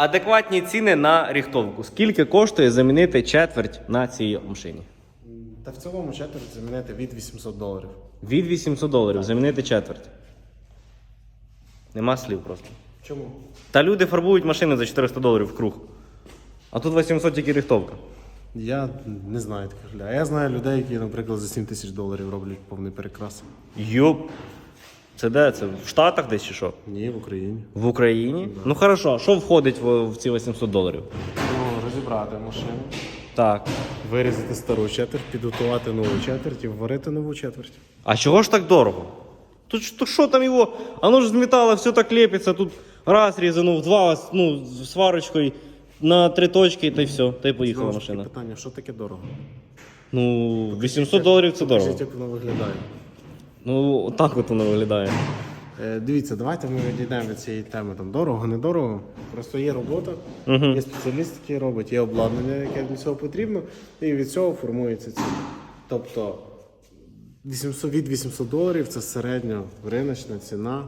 Адекватні ціни на ріхтовку. Скільки коштує замінити четверть на цій машині? Та в цілому четверть замінити від 800 доларів. Від 800 доларів замінити четверть. Нема слів просто. Чому? Та люди фарбують машини за 400 доларів в круг. А тут 800 тільки ріхтовка. Я не знаю таких людей. А я знаю людей, які, наприклад, за 7 тисяч доларів роблять повний перекрас. Йоп. Це де? Це в Штатах десь чи що? Ні, в Україні. В Україні? Ну хорошо, що входить в, в ці 800 доларів? Ну, розібрати машину, Так. вирізати стару четверть, підготувати нову четверть і вварити нову четверть. А чого ж так дорого? Тут ж- то що там його? Оно ж з металу все так лепиться, тут раз різанув, два, ну, з сварочкою на три точки, та й все, та й поїхала Знову ж таки машина. питання, що таке дорого? Ну, 800 доларів це дорого. Покажіть, як воно виглядає. Ну, отак от воно виглядає. Е, Дивіться, давайте ми відійдемо від цієї теми. Там дорого, недорого. Просто є робота, є спеціаліст, який робить, є обладнання, яке для цього потрібно, і від цього формується ціна. Тобто 800, від 800 доларів це середня риночна ціна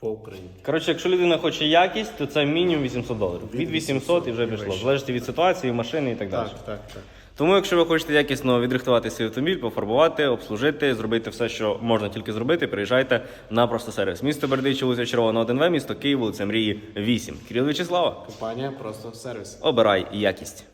по Україні. Коротше, якщо людина хоче якість, то це мінімум 800 доларів. Від 800 і вже пішло. Залежить від ситуації, машини і так далі. Так, так, так. Тому, якщо ви хочете якісно відрихтувати свій автомобіль, пофарбувати, обслужити, зробити все, що можна тільки зробити, приїжджайте на простосервіс. Місто Бердичі, вулиця Червона, 1В, місто Київ, вулиця Мрії 8. Кирил Вячеслава, Компанія просто сервіс. обирай якість.